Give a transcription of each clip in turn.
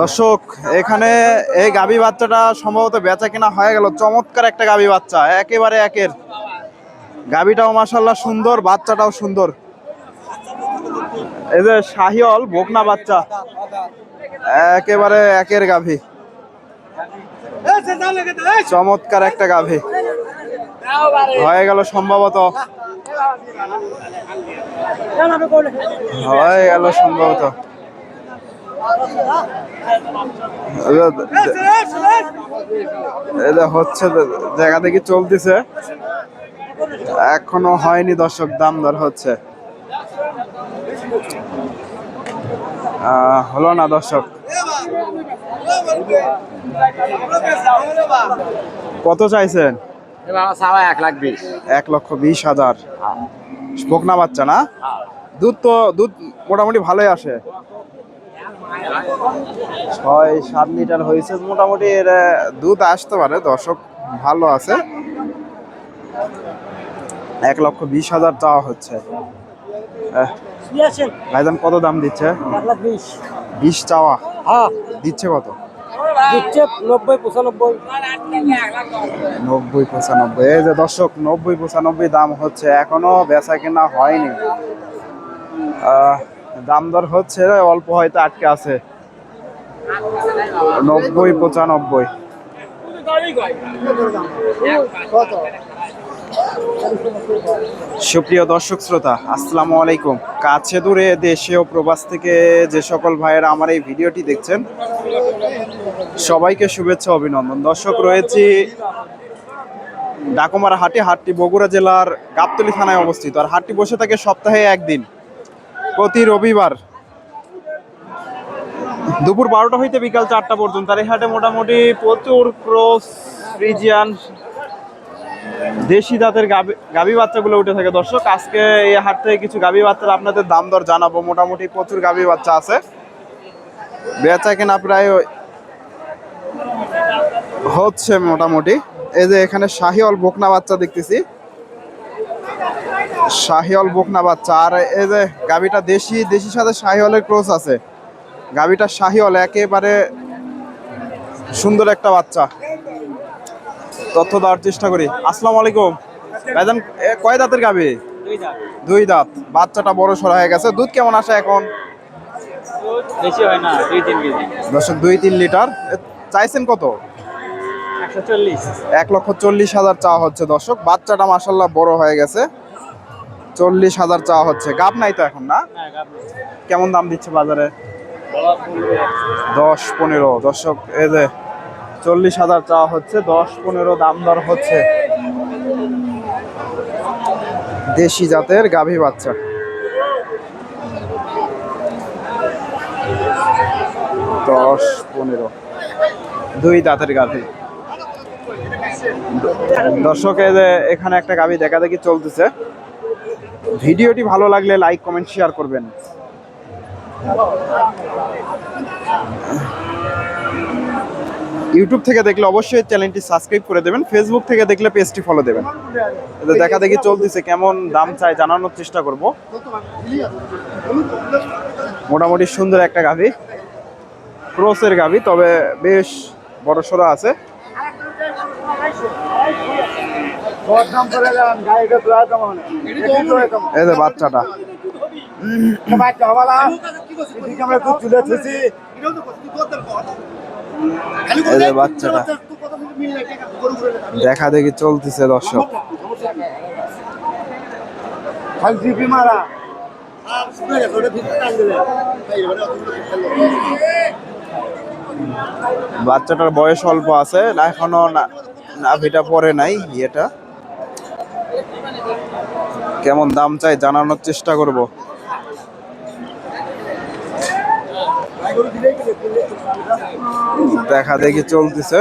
দর্শক, এখানে এই গাবি বাচ্চাটা সম্ভবত বেচা কেনা হয়ে গেল। চমৎকার একটা গাবি বাচ্চা, একেবারে একের। গাবিটাও মাসাল্লাহ সুন্দর, বাচ্চাটাও সুন্দর। এই যে শাহিওল বকনা বাচ্চা, একেবারে একের গাভী। চমৎকার একটা গাভী। হয়ে গেল সম্ভবত। হয়ে গেল সম্ভবত। এটা হচ্ছে জায়গা থেকে চলতেছে। এখনও হয়নি দর্শক দাম দর হচ্ছে। হলো না দর্শক। কত চাইছেন? এক লাখ বিশ। এক লক্ষ বিশ হাজার। বকনা বাচ্চা না? দুধ তো দুধ মোটামুটি ভালোই আসে। ছয় সাত লিটার হয়েছে। মোটামুটি এর দুধ আসতে পারে দর্শক ভালো আছে। এক লক্ষ বিশ হাজার চাওয়া হচ্ছে। ভাইজান কত দাম দিচ্ছে? বিশ চাওয়া। হ্যাঁ। দিচ্ছে কত? দিচ্ছে নব্বই পঁচানব্বই। নব্বই পঁচানব্বই। এই যে দর্শক নব্বই পঁচানব্বই দাম হচ্ছে। এখনও বেচা কেনা হয়নি। আহ, দাম দর হচ্ছে, অল্প হয়তো আটকে আছে। নব্বই, পঁচানব্বই। সুপ্রিয় দর্শক শ্রোতা, আসসালামু আলাইকুম। কাছে দূরে দেশে ও প্রবাস থেকে যে সকল ভাইয়েরা আমার এই ভিডিওটি দেখছেন, সবাইকে শুভেচ্ছা অভিনন্দন। দর্শক, রয়েছি ডাকুমার হাটে, হাটটি বগুড়া জেলার গাবতলী থানায় অবস্থিত। আর হাটটি বসে থাকে সপ্তাহে একদিন। প্রতি রবিবার। দুপুর বারোটা হইতে বিকাল চারটা পর্যন্ত। আর এই হাটে মোটামুটি প্রচুর ক্রস, ফ্রিজিয়ান, দেশি জাতের গাবি গাবি বাচ্চাগুলো উঠে থাকে। দর্শক, আজকে এই হাট থেকে কিছু গাবি বাচ্চার আপনাদের দাম দর জানাব। মোটামুটি প্রচুর গাবি বাচ্চা আছে। বেচা কেনা প্রায় হচ্ছে মোটামুটি। এই যে এখানে শাহিওল বকনা বাচ্চা দেখতেছি। শাহিওল বকনা বাচ্চা। আর এই যে গাবিটা দেশি দেশির সাথে শাহিওলের ক্রস আছে। গাবিটা শাহিওল একেবারে সুন্দর একটা বাচ্চা। তথ্য দেওয়ার চেষ্টা করি। আসসালামু আলাইকুম। ভাইজান কয় দাঁতের গাবি দুই দাঁত। বাচ্চাটা বড় সর হয়ে গেছে। দুধ কেমন আসে এখন? দুই তিন লিটার। চাইছেন কত? চল্লিশ। এক লক্ষ চল্লিশ হাজার চাওয়া হচ্ছে দর্শক। বাচ্চাটা মাসাল্লাহ বড় হয়ে গেছে। চল্লিশ হাজার চাওয়া হচ্ছে। গাব নাই তো এখন না? কেমন দাম দিচ্ছে বাজারে? দশ পনেরো। দর্শক এ যে চল্লিশ হাজার চাওয়া হচ্ছে দশ পনেরো দাম দর হচ্ছে। দেশি জাতের গাভী বাচ্চা। দশ পনেরো। দুই দাঁতের গাভী। দর্শক এই যে এখানে একটা গাভী দেখা দেখি চলতেছে। ভিডিওটি ভালো লাগলে লাইক, কমেন্ট, শেয়ার করবেন। ইউটিউব থেকে দেখলে অবশ্যই চ্যানেলটি সাবস্ক্রাইব করে দেবেন। ফেসবুক থেকে দেখলে পেজটি ফলো দেবেন। দেখা দেখি চলতেছে, কেমন দাম চাই জানানোর চেষ্টা করব। মোটামুটি সুন্দর একটা গাভী। ক্রসের গাভী, তবে বেশ বড় সড়ো আছে। এই যে বাচ্চাটা। এই যে বাচ্চাটা। দেখা দেখি চলতেছে দর্শক। বাচ্চাটার বয়স অল্প আছে না এখনও না- নাভিটা পরে নাই ইয়েটা। কেমন দাম চাই জানানোর চেষ্টা করব। দেখা দেখি চলতেছে।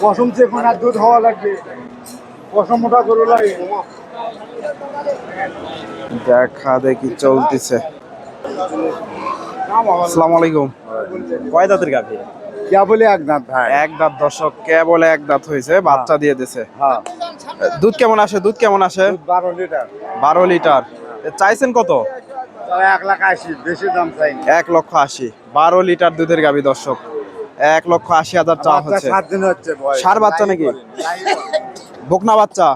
পশম আর দুধ হওয়া লাগবে। পশম ওটা লাগে। দেখা দেখি চলতেছে। আসসালামু আলাইকুম। কয় দাঁতের কাছে কে বলে এক দাঁত ভাই। এক দাঁত কে বলে এক দাঁত হয়েছে বাচ্চা হ্যাঁ। দিয়ে দিছে। হ্যাঁ। দুধ কেমন আসে? দুধ কেমন আসে? বারো লিটার। বারো লিটার। চাইছেন কত? এক লাখ আশি বেশি দাম চাই এক লক্ষ আশি। বারো লিটার দুধের গাভী দর্শক। এক লক্ষ আশি হাজার চা হচ্ছে। সাত দিন হচ্ছে বয়স। ষাঁড় বাচ্চা নাকি? বকনা বাচ্চা?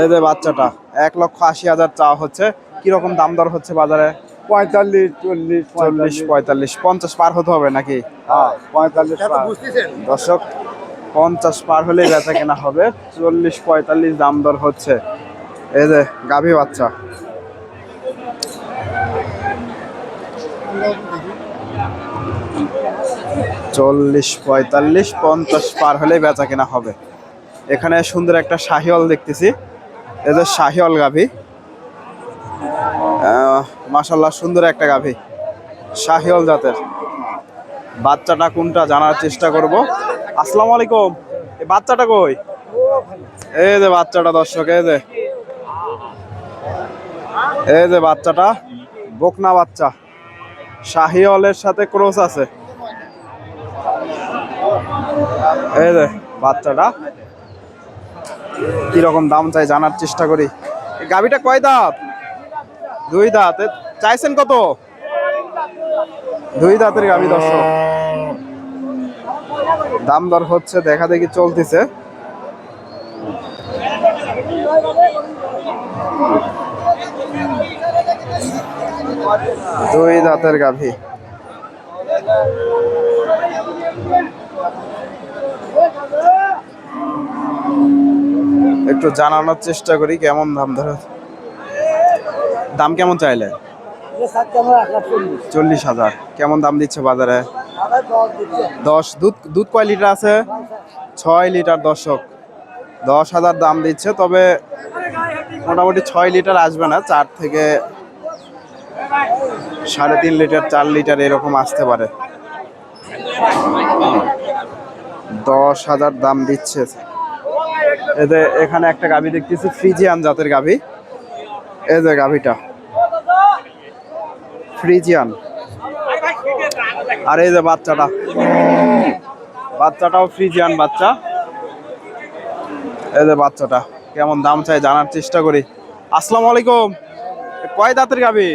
এই যে বাচ্চাটা এক লক্ষ আশি হাজার চা হচ্ছে। কীরকম দাম দর হচ্ছে বাজারে? পঁয়তাল্লিশ চল্লিশ চল্লিশ পঁয়তাল্লিশ পঞ্চাশ পার হতে হবে নাকি? হ্যাঁ। দর্শক পঞ্চাশ পার হলেই বেচা কেনা হবে। চল্লিশ, পঁয়তাল্লিশ দাম দর হচ্ছে। এই যে, গাভী বাচ্চা। চল্লিশ, পঁয়তাল্লিশ, পঞ্চাশ পার হলেই বেচা কেনা হবে। এখানে সুন্দর একটা শাহিওল দেখতেছি। এই যে শাহিওল গাভী। মাসাল্লাহ সুন্দর একটা গাভী। শাহিওল জাতের। বাচ্চাটা কোনটা জানার চেষ্টা করব। আসসালামু আলাইকুম। এই বাচ্চাটা কই? এই যে বাচ্চাটা দর্শক, এই যে। এই যে বাচ্চাটা, বকনা বাচ্চা। শাহিওয়ালের সাথে ক্রস আছে। এই যে বাচ্চাটা। কীরকম দাম চাই জানার চেষ্টা করি। গাভিটা কয় দাঁত? দুই দাঁত। চাইছেন কত? দুই দাঁতের গাবি দর্শক। দাম দর হচ্ছে দেখা দেখি চলতেছে। দুই দাঁতের গাভি। একটু জানানোর চেষ্টা করি কেমন দাম ধরে দাম কেমন চাইলে চল্লিশ হাজার। কেমন দাম দিচ্ছে বাজারে? দশ, দুধ দুধ কয় লিটার আছে? ছয় লিটার দশক দশ হাজার দাম দিচ্ছে, তবে মোটামুটি ছয় লিটার আসবে না, চার থেকে সাড়ে তিন লিটার, চার লিটার এরকম আসতে পারে। দশ হাজার দাম দিচ্ছে। এতে এখানে একটা গাভি দেখতেছি, ফ্রিজিয়ান জাতের গাভি। এই যে গাভিটা। ফ্রিজিয়ান। আর এই যে বাচ্চাটা। বাচ্চাটাও ফ্রিজিয়ান বাচ্চা। এই যে বাচ্চাটা, কেমন দাম চাই জানার চেষ্টা করি। আসসালামু আলাইকুম। কয় দাঁতের গাবি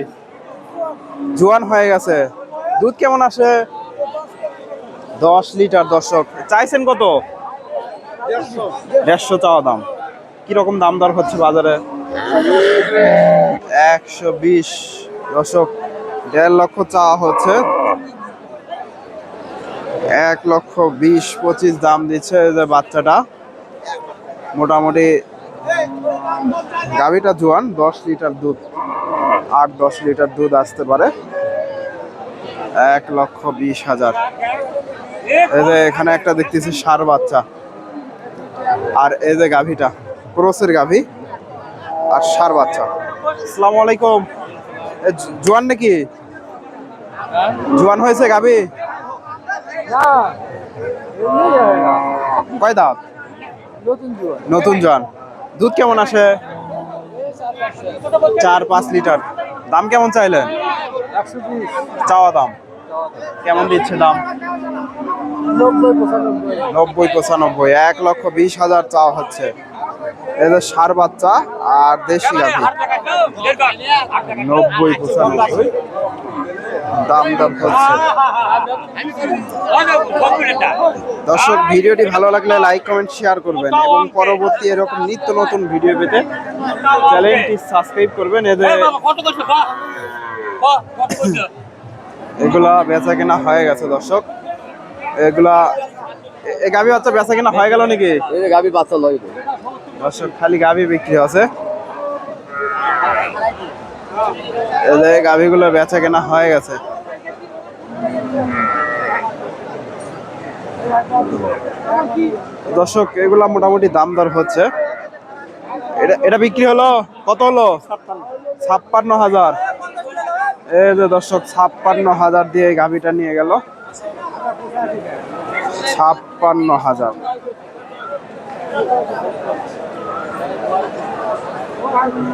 জোয়ান হয়ে গেছে। দুধ কেমন আসে? দশ লিটার দর্শক। চাইছেন কত? দেড়শো চাওয়া দাম। কীরকম দাম দর হচ্ছে বাজারে? একশো বিশ। দশক দেড় লক্ষ চাওয়া হচ্ছে। এক লক্ষ বিশ পঁচিশ দাম দিচ্ছে এই যে বাচ্চাটা। মোটামুটি গাভিটা জোয়ান দশ লিটার দুধ আট দশ লিটার দুধ আসতে পারে। এক লক্ষ বিশ হাজার। এই যে এখানে একটা দেখতেছি সার বাচ্চা। আর এই যে গাভিটা ক্রোসের গাভি আর সার বাচ্চা। আসসালামু আলাইকুম। জোয়ান নাকি? জোয়ান হয়েছে গাভি? কয় দাঁত? নতুন জোয়ান। দুধ কেমন আসে? চার পাঁচ লিটার। দাম কেমন চাইলেন? চাওয়া দাম। কেমন দিচ্ছে দাম? নব্বই পঁচানব্বই। এক লক্ষ বিশ হাজার চাওয়া হচ্ছে। এদের সার বাচ্চা আর দেশি গাভি। নব্বই পঁচানব্বই। দাম দাম হচ্ছে। দর্শক ভিডিওটি ভালো লাগলে লাইক কমেন্ট শেয়ার করবেন এবং পরবর্তী এরকম নিত্য নতুন ভিডিও পেতে চ্যানেলটি সাবস্ক্রাইব করবেন। এদের এগুলা বেচা কেনা হয়ে গেছে দর্শক। এগুলা এ- গাভি বাচ্চা বেচা কেনা হয়ে গেল নাকি? গাবি বাচ্চা লয়। দর্শক খালি গাভি বিক্রি আছে গাভিগুলো বেচা কেনা হয়ে গেছে। দর্শক, এগুলা মোটামুটি দাম দর হচ্ছে। এটা এটা বিক্রি হলো? কত হলো? ছাপ্পান্ন হাজার। এই যে দর্শক, ছাপ্পান্ন হাজার দিয়ে গাভিটা নিয়ে গেল। ছাপ্পান্ন হাজার।